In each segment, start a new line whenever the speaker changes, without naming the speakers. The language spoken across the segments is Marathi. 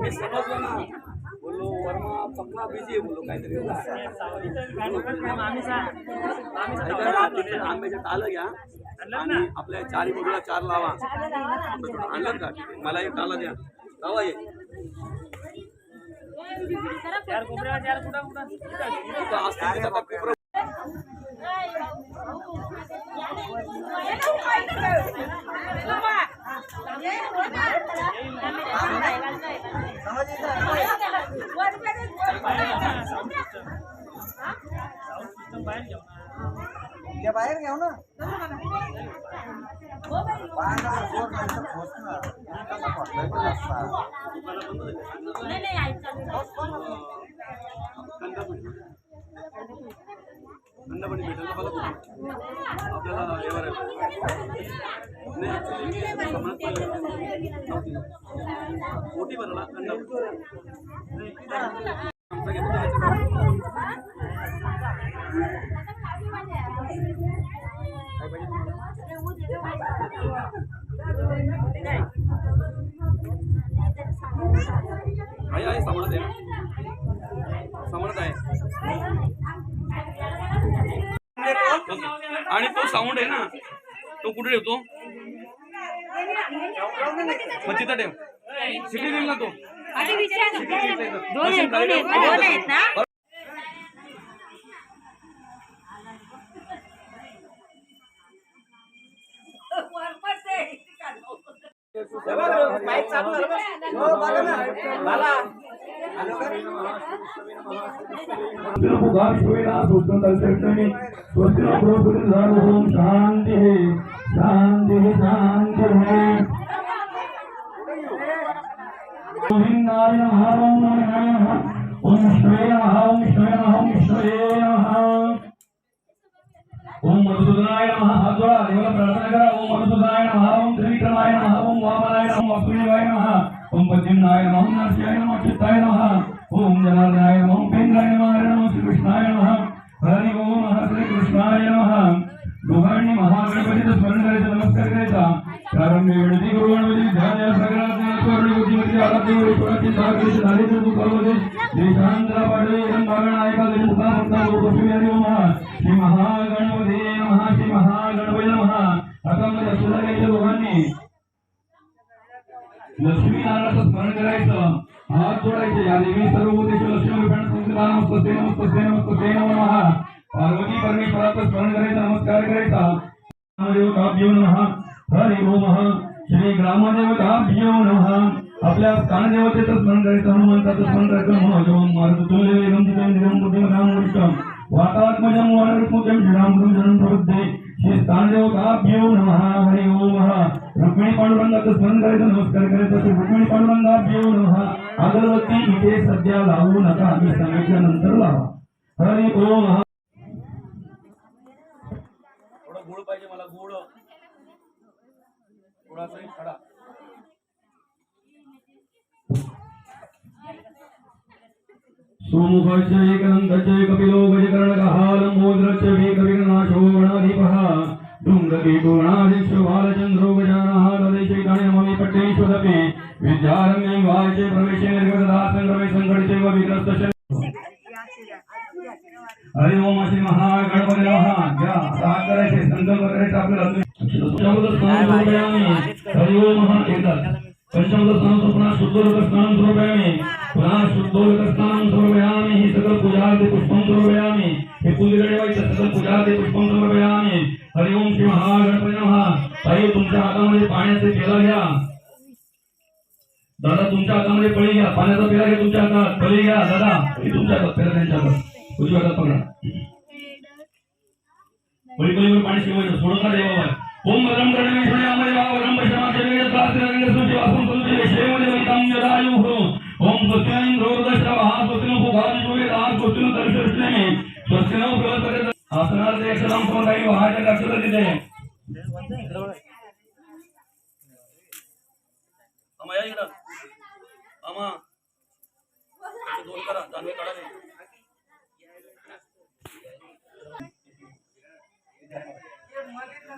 मी समजलो ना. बोललो वर्मा पक्का बिझी आहे बोललो काहीतरी. होता. ऐका ना, तिथे आंब्याच्या टालं घ्या. आणि आपल्या चारी बाजूला चार लावा. आणलं का? ठीक आहे. मला एक टाला द्या. लावा ये. इथं असतील तिथं बाकी बरोबर.
ते बाहेर घ्या ना पाण्याला जोर नाही तर खोचणार. कसा खोचलाय पण रस्ता.
थंडपणी भेटेल ना बघा तुम्ही. आपल्याला यावर आहे. नाही, actually मी समजत नाही. मोठी बनवला थंड आमचा घेतो त्याच्यात. काय पाहिजे तुम्हाला? आहे आहे आहे आहे आणि तो साऊंड आहे ना तो कुठे ठेवतो? मग तिथं ठेव. सिटी देईल ना तो.
दोन आहेत दोन आहेत दोन आहेत. ना?
शांति शांति शांति गोविंदाय नमः ओम श्रेय नमः ओम श्रेय नमः ओम श्रेय नमः ओम मधुसूदनाय नमः हात जोडा देवाला प्रार्थना करा ओम मधुसूदनाय नमः ओम त्रिविक्रमाय नमः ओम वामनाय नमः ओम वसुदेवाय नमः ओम पद्मनाय नमः ओम नरसिंहाय नमः चित्ताय नमः ओम जनार्दनाय नमः ओम पेंद्राय नमः हरे नमः श्री कृष्णाय नमः हरि ओम हरे कृष्णाय नमः। दोघांनी महागणपतीचं स्मरण करायचं नमस्कार करायचा। प्रारंभी विनंती करू गणपती ध्यान या सगळ्यात स्वर्ण बुद्धिमती आराध्य ईश्वराची सागरीची झाली तर तू सर्वदे देशांतरा पाडवे एरम बागण ऐका तरी तुका भक्ता गोपी हरी ओम श्री महागणपती नमः श्री महागणपती नमः आता मध्ये सुधारायच्या दोघांनी लक्ष्मी नारायणाचं स्मरण करायचं. हात जोडायचे. या देवी सर्व भूतेषु लक्ष्मी नमस्ते नमस्ते नमस्ते नमस्तस्ते पार्वती परमेश्वराचं स्मरण करायचं नमस्कार करायचा. नामदेवताभ्यो नमः. हरि ओम श्री ग्रामदेवताभ्यो नमः. आपल्या स्थानदेवतेचं स्मरण करायचं हनुमंताचं स्मरण करायचं. मनोजवम मारुतुल्य वेगम तिथं निरम बुद्धिमतां वरिष्ठम वातात्मजं वानरत्मजं श्रीरामकृष्ण जनं प्रबुद्धे श्री स्थानदेवताभ्यो नमः। हरि ओम रुक्मिणी पांडुरंगाचं स्मरण करायचं नमस्कार करायचं श्री रुक्मिणी पांडुरंगाभ्यो नमः। अगरबत्ती इथे सध्या लावू नका मी सांगितल्यानंतर लावा। हरि ओम
थोडं गुळ पाहिजे मला गुळ गुळाचा एक खडा
सोमुखश्च एकदन्तश्च कपिलो गजकर्णकः लम्बोदरश्च वेकविघ्ननाशो गणाधिपः डुङ्गकीटो बालचन्द्रो गजानः तदैशैतानि नमामि पट्टेष्वदपि विद्यारम्ये वाचे प्रवेशे निर्गतदासङ्गमे सङ्कटितैव विग्रस्तश्च हरि ओम श्री महागणपती नमः घ्या सहा करायचे संकल्प करायचे आपल्याला पंचमद स्नान समर्पयामि हरि ओम एकदा पंचमद स्नान पुन्हा शुद्धोदक स्नान समर्पयामि पुन्हा शुद्धोदक स्नान ते पूजार्थे समर्पयामि हे पूजेकडे व्हायचं पूजा ते पुष्पं समर्पयामि हरि ओम श्री महागणपती नमः. ताई तुमच्या हातामध्ये पाण्याचे पेला घ्या. दादा तुमच्या हातामध्ये पळी घ्या. पाण्याचा पेला घ्या तुमच्या हातात. पळी घ्या. दादा हे तुमच्या हातात. पेला त्यांच्या हातात. उजव्या हातात पकडा. पळी पळीवर पाणी शिवायचं सोडून का देवा ओम वरम गणेश्वरी अमरे वा वरम वशमाचे वेद प्रार्थना रंग सुची वासम सुची शेवले वैतम यदायु हो ओम स्वस्तिन रोदश्रव हा स्वस्तिन भूभाज जोगे दास स्वस्तिन दर्शने में स्वस्तिन उपलब्ध करे आसनार देख सलाम समदाई वहाच्या लक्षात तिथे
आमा या इकडं. आमा ते दोन करा जानवे काढा रे.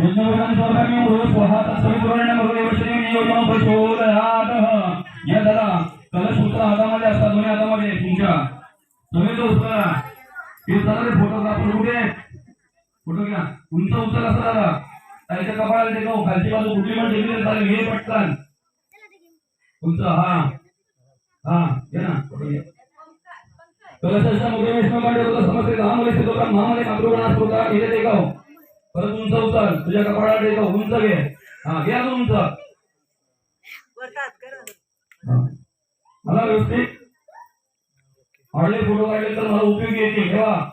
यज्ञोपवीतं समर्पयामि ओम स्वाहा तत्सवितुर्वरेण्यं भर्गो देवस्य नियोजनं प्रचोदयात् या दादा कलश उचला हातामध्ये असतात दोन्ही हातामध्ये तुमच्या. तुम्ही तो उचला. हे चला रे फोटोग्राफर कुठे फोटो घ्या. तुमचा उचल असा दादा त्याच्या कपाळाला टेकाव खालची बाजू कुठली पण टेकली चालेल. घे पटकन. तुमचं हा. हा घे ना फोटो घ्या. कलशाच्या मुखे विष्णू काढे होता समजते दहा मुले होता महामध्ये होता टेकाव परत उंच उचल तुझ्या कपाळाला टेकाव उंच घे. हा घे अजून उंच हा. व्यवस्थित? आवडले फोटो काढले तर मला उपयोगी येते ठेवा.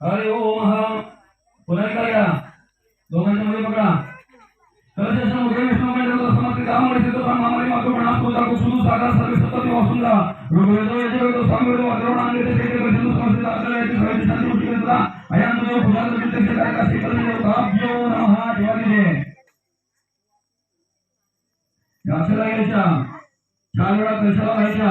अरे ओ महा. पुन्हा एकदा घ्या दोघांच्या मध्ये पकडा. कलशाच्या मुखे विष्णू काढे होता समजते दहा मुले सिद्ध होता महामध्ये आपल्याला याची शांती अयान प्रत्यक्ष काय काशी करून देवताभ्यो नमः ठेवा तिथे. घ्यायच्या चार वेळा कशाला व्हायच्या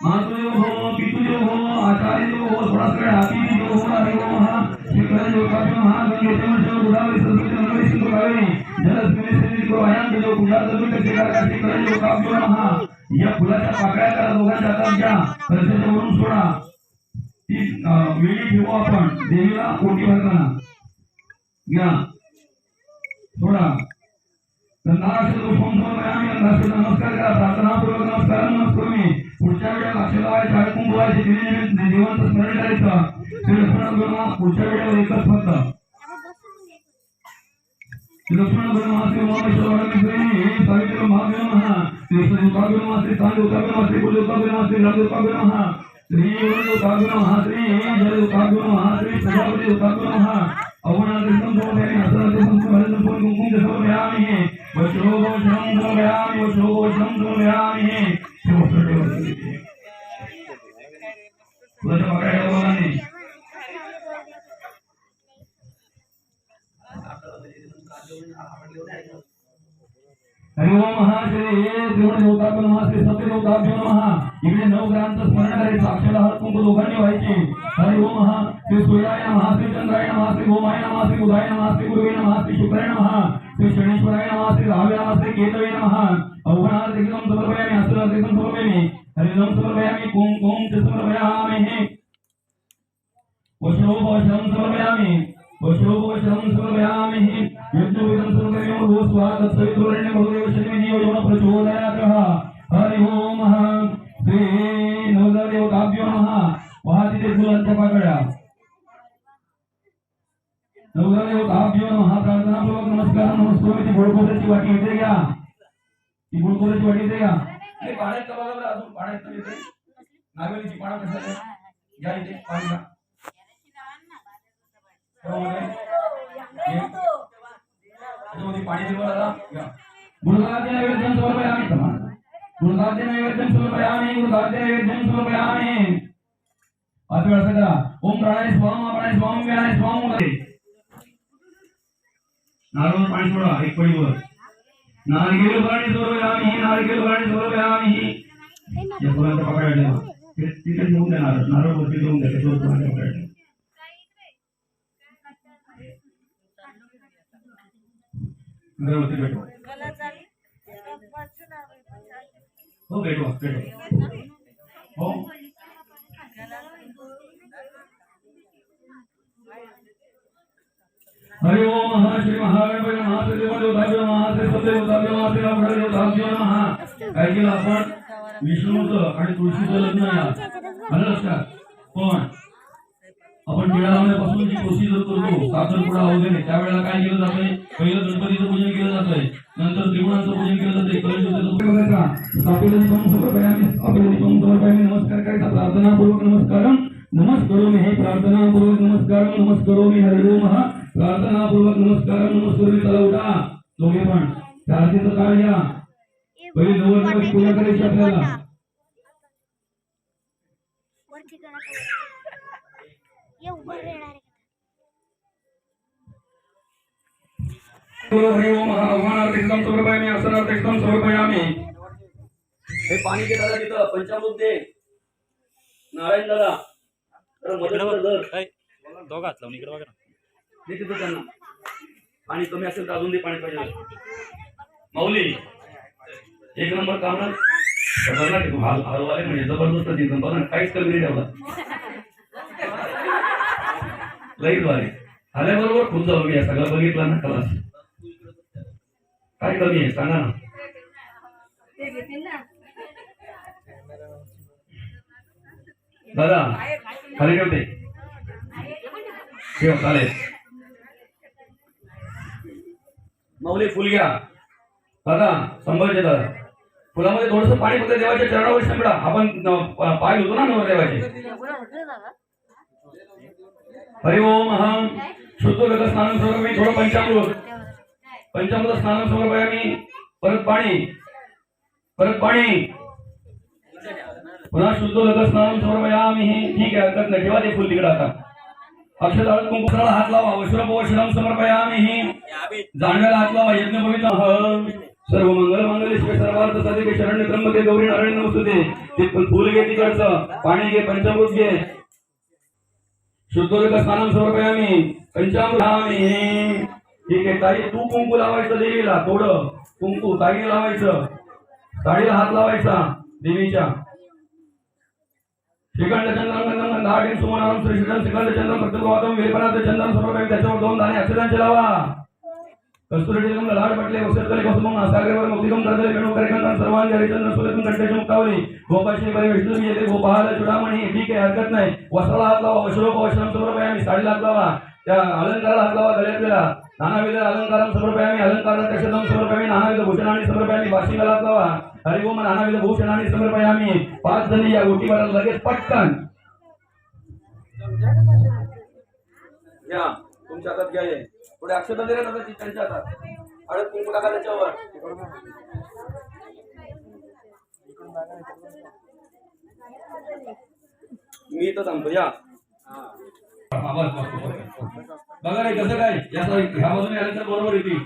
मातृदेव हो पितृदेव हो आचार्यदेव हो थोडाच वेळ हातीदेव हो हरे हो महा श्रीकरण योगाभ्यो महा गंगेते वर्ष गोदावरी सरस्वती नर्मदे सिंधू कावेरी जलस्मिनी सिंधू करो अयान तुझ्या पूजा करून टक्के काय काशी करण योगाभ्यो महा या फुलाच्या पाकळ्या करा दोघांच्या हातात घ्या कलशाच्या वरून सोडा ती अं, वेळी ठेवू आपण देवीला ओटी भरताना घ्या सोडा गंधाक्षर पुष्पम समर्पयामि गंधाक्षर नमस्कार करा प्रार्थनापूर्वक नमस्कार नमस्कार मी पुढच्या वेळेला अक्षर लावायचे हळद कुंकू लावायचे स्मरण करायचं श्री लक्ष्मण गुरुमा पुढच्या वेळेला एकच फक्त लक्ष्मण श्री श्री श्री उपागुरु महा श्री प्रजापति उपागुरु महा अवनाकृष्णं समर्पयामि हसनाकृष्णं समर्पयामि कुंकुम समर्पयामि वचो वचनं समर्पयामि वचो वचनं समर्पयामि तुझ्या पकडायला बोलाने हरि ओम महाश्री त्रिवण देवताभ्यो नमः। श्री सत्य देवताभ्यो नमः इकडे नऊ ग्रहांचं स्मरण करायचं अक्षरा हळद कुंकू दोघांनी व्हायचे हरि ओम महा श्री सूर्याय नमः श्री चंद्राय नमः श्री भौमाय नमः श्री उदय नमः श्री गुरुवे नमः श्री शुक्राय नमः। श्री शनेश्वराय नमः श्री राहवे नमः श्री केतवे नमः। अवघनाथ एकदम समर्पयामि हस्तनाथ एकदम समर्पयामि। हरिओम समर्पयामि कुंकुम च समर्पयामि। वशोपवशं समर्पयामि वशोपवशं समर्पयामि यज्ञोपवीतं समर्पयामि भो स्वाहा तत्सवितुर्वरेण्यं फुलांच्या पाकळ्या नवदेवताभ्यो नमः प्रार्थनापूर्वक नमस्कार नमस्कार ती गोडकोऱ्याची वाटी इथे घ्या ती गोडकोऱ्याची वाटी इथे घ्या हे पाण्यात का बघा बरं अजून पाण्यात तर इथे नागवेलीची पानं कशाला घ्या इथे पाणी घ्या त्यामध्ये हे. त्याच्यामध्ये पाणी दिलं दादा घ्या गुरुदाते नैवेद्यं समर्पयामि गुरुदाते नैवेद्यं समर्पयामि गुरुदाते नैवेद्यं समर्पयामि पाच वेळा असं करा ओम प्राणाय स्वाम प्राणाय स्वाम व्यानाय स्वाम नारळ पाणी सोडा एक पळीवर नारकेल पाणी समर्पयामि नारकेल पाणी समर्पयामि या फुलांच्या पकड्या ठेवा ते- तिथे ठेवून द्या नारळ नारळ वरती ठेवून द्या त्याच्यावर फुलांच्या पकड्या ठेवा अगरबत्ती पेटवा हो पेटवा पेटवा हो हरि ओम नमः श्री महागणपती नमः श्री देवदेवताभ्यो नमः श्री सत्यदेवताभ्यो काय केलं आपण विष्णूचं आणि तुळशीचं लग्न आलं लक्षात? पण आपण टिळा लावण्यापासून जी जर करतो साखरपुडा वगैरे त्यावेळेला काय केलं जातंय? पहिलं गणपतीचं पूजन केलं जातंय नंतर त्रिगुणांचं पूजन केलं जातंय कलयुगाचं पूजन करायचा स्थापित नमस्कार करायचा मी हे प्रार्थनापूर्वक नमस्कार नमस्करोमि मी ओम महा प्रार्थनापूर्वक नमस्कारम नमस्करोमि चला उठा. दोघे पण. आरतीचं काळ घ्या. पहिले दिवस पूजा करायची आपल्याला. हा हे पाणी दे दादा तिथं पंचामृत दे. नारायण दादा
दोघात लावून इकडे बघा
दे तिथं त्यांना. पाणी कमी असेल तर अजून ते पाणी पाहिजे. माऊली एक नंबर काम. हलवाले म्हणजे जबरदस्त तिथं बघा काहीच कमी नाही ठेवला. लईच वाले आल्याबरोबर खूप जाऊ या सगळं बघितलं ना खलास काय कमी आहे? सांगा ना. दादा खाली ठेवते ठेव चालेल. माऊली फुल घ्या. दादा संभाजी दादा फुलामध्ये थोडस पाणी फक्त देवाच्या चरणावर शिंपडा आपण पाय घेतो ना नवरदेवाचे. हरि ओम अहम शुद्ध गत स्नान समर्पयामी थोडं पंचामृत. पंचामृत स्नान समर्पयामी परत पाणी. परत पाणी. पुन्हा शुद्ध गत स्नान आम्ही ठीक आहे हरकत नाही. ठेवा ते फुल तिकडे आता. अक्षर हळद हात लावा. वश्रप वश्रम समर्पयामी. जाणव्याला हात यज्ञ पवित्र सर्व मंगल मंगल सर्वार्थ साधिके शरण्य त्र्यंबके गौरी नारायण नमस्तुते. ते फुल घे तिकडचं पाणी घे पंचामृत घे. शुद्धोदक स्नानं समर्पयामी पंचामृतामी ठीक आहे ताई तू कुंकू लावायचं देवीला थोडं कुंकू ताई लावायचं. साडीला हात लावायचा देवीच्या. श्रीखंड चंद्रम गंधम दहा टीम सुमनाम श्री श्रीखंड श्रीखंड चंद्रम भक्तवादम वेलपनाथ चंद्रम समर्पयामी त्याच्यावर दोन दाणे अक्षरांचे लावा. कस्तुरी टिलकम लाड पटले वसतले कसमम नासागरवर मुक्तिकम करदले वेणू कार्यक्रम सर्वांनी हरिचंद्र सुलेतून कंटेश मुक्तावली गोपाशी बरे विष्णू येते गोपाल चुडामणी ठीक आहे हरकत नाही. वस्त्राला हात लावा वश्रोप वश्रम आम्ही साडीला हात लावा. त्या अलंकाराला हात लावा गळ्यातल्या नानाविध अलंकारां समर्पयामी अलंकारां कशदम समर्पयामी नानाविध भूषणाने भूषणांनी समर्पयामी वाशिंगाला हात लावा. हरिओम नानाविध भूषणाने भूषणांनी आम्ही पाच जणी या गोटीवर लगेच पटकन. या. तुमच्या हातात घ्या पुढे अक्षता दिले ना ती त्यांच्या हातात. हळद कुंकू टाका त्याच्यावर. मी इथं सांगतो या. बघा रे कसं काय? या साईड- ह्या बाजूने आलं तर बरोबर येते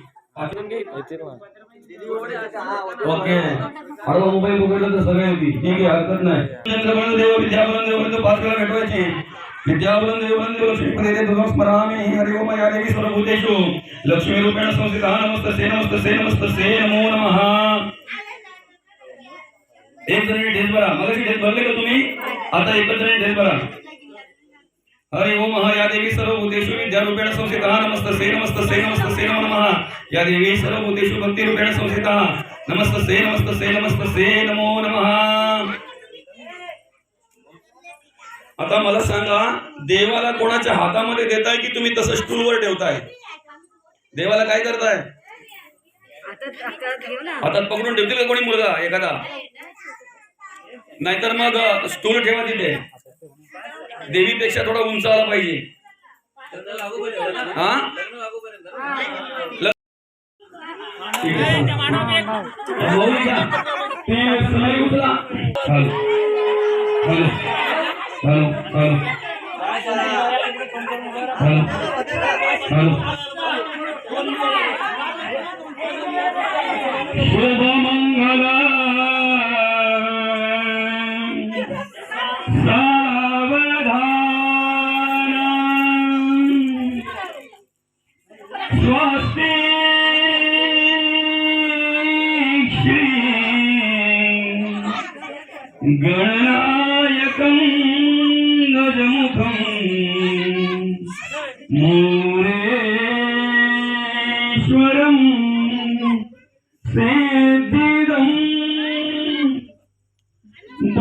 ओके. अरे मोबाईल पकडलं तर सगळे होती ठीक आहे हरकत नाही. चंद्रबळ देव विद्याबळ देव पाच वेळा भेटवायची. विद्याबळ देव हरि ओम या देवी सर्वभूतेषु लक्ष्मी रूपेण संस्थिता नमस्तसे नमस्तसे नमस्तसे नमो नमः एक जणी ढेस भरा मगाशी ढेस भरले का तुम्ही आता एकच जणी ढेस भरा हरि ओम या देवी सर्वभूतेषु विद्यारूपेण संस्थिता नमस्तसे नमस्तसे नमस्तसे नमो नमः या देवी सर्वभूतेषु भक्तिरूपेण संस्थिता नमस्तसे नमस्तसे नमस्तसे नमो नमः. आता मला सांगा देवाला कोणाच्या हातामध्ये देताय की तुम्ही तसं स्टूलवर ठेवताय? देवाला काय करताय? हातात पकडून ठेवतील का कोणी मुलगा एखादा? नाहीतर मग स्टूल ठेवा तिथे. देवीपेक्षा थोडा उंच आला पाहिजे. हा? ठीक आहे, hello. Hello. Hello. Hello.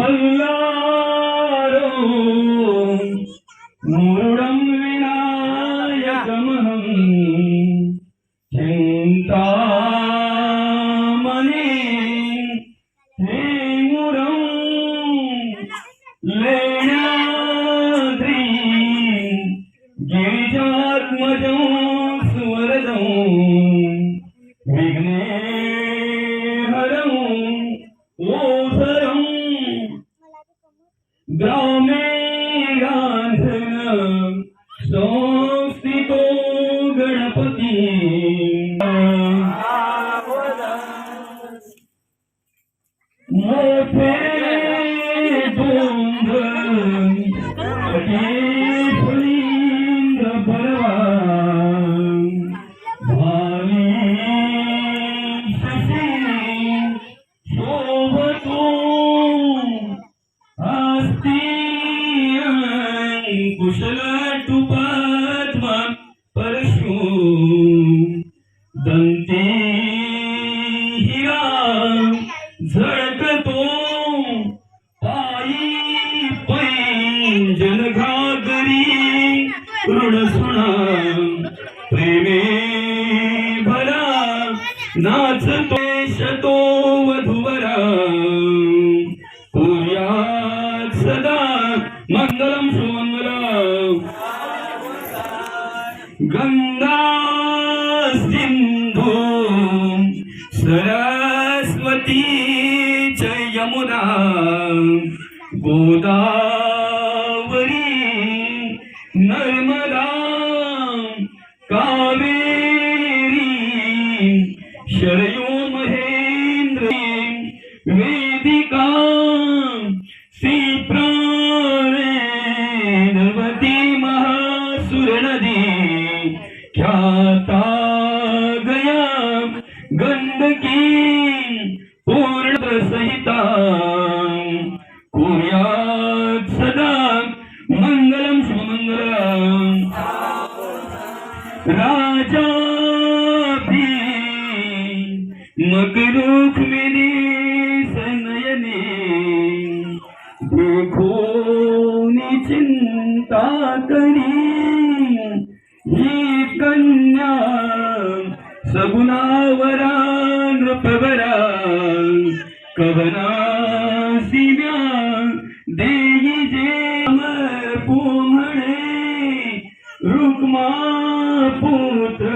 Oh. more नाच तो वधुवरा। ख्याता गया गंदकी पूर्ण सहिता બ્રાહ્મણે રૂપમાં પુત્ર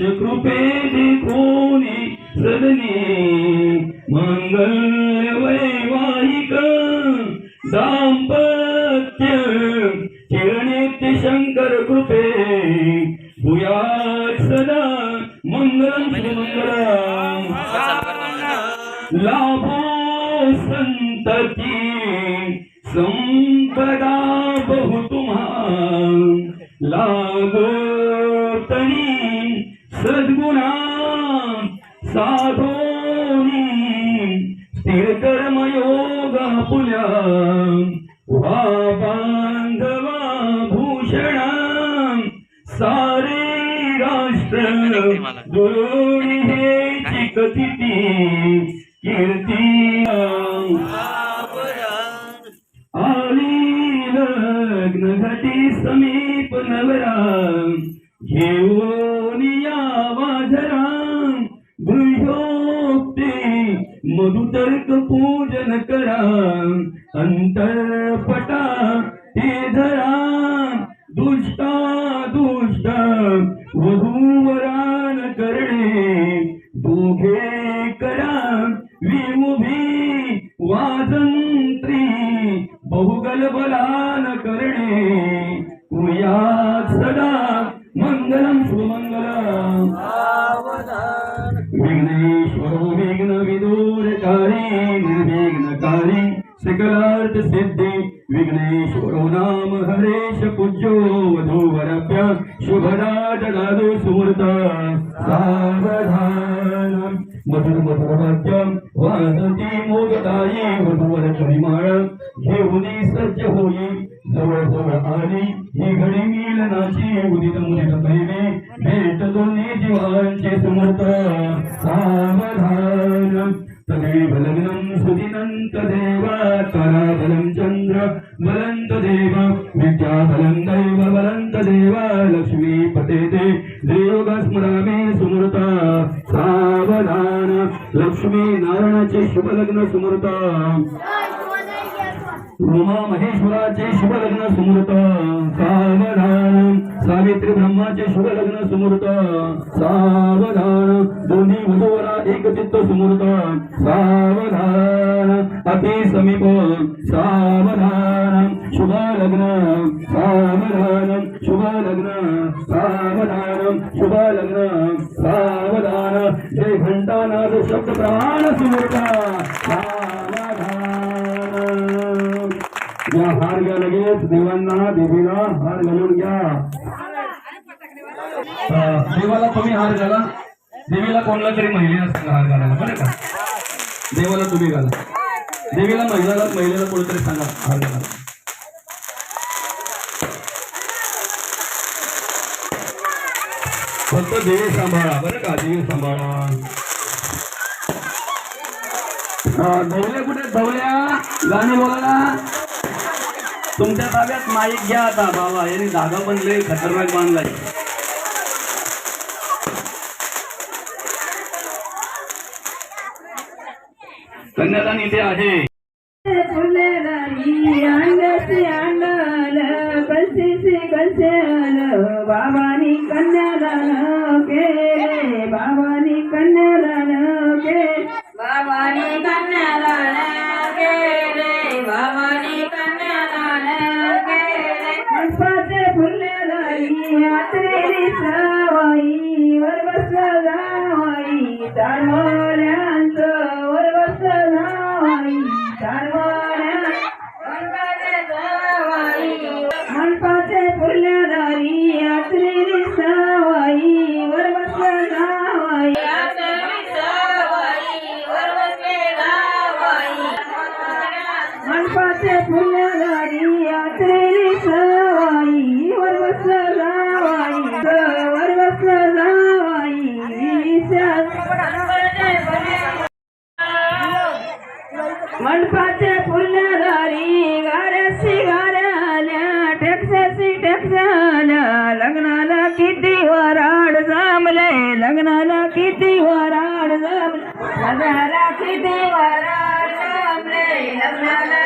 कृपेने कोणी सदने मंगल वैवाहिक दाम्प सारे राष्ट्र हे कथिती कीर्ती ताराफलं चन्द्र बलन्त देव। विद्याफलं दैव बलन्त देव। लक्ष्मीपते ते। देवग स्मरामे सुमृता। सावधान। लक्ष्मी नारायणाचे शुभलग्न सुमृता। उमा
महेश्वर। हार घ्या लगेच देवांना देवीला हार घालून घ्या. देवाला तुम्ही हार घाला. देवीला कोणला तरी महिलेला सांगा हार घालायला बरं का? देवाला तुम्ही घाला. देवीला महिलाला महिलेला कोणीतरी सांगा हार घाला. फक्त देवी सांभाळा बरं का? देवी सांभाळा. गाणी बोला. तुमच्या ताब्यात माईक घ्या आता बाबा. यांनी धागा लय खतरनाक बांधलाय. कन्यादान इथे आहे.
దేవరాజం లేలం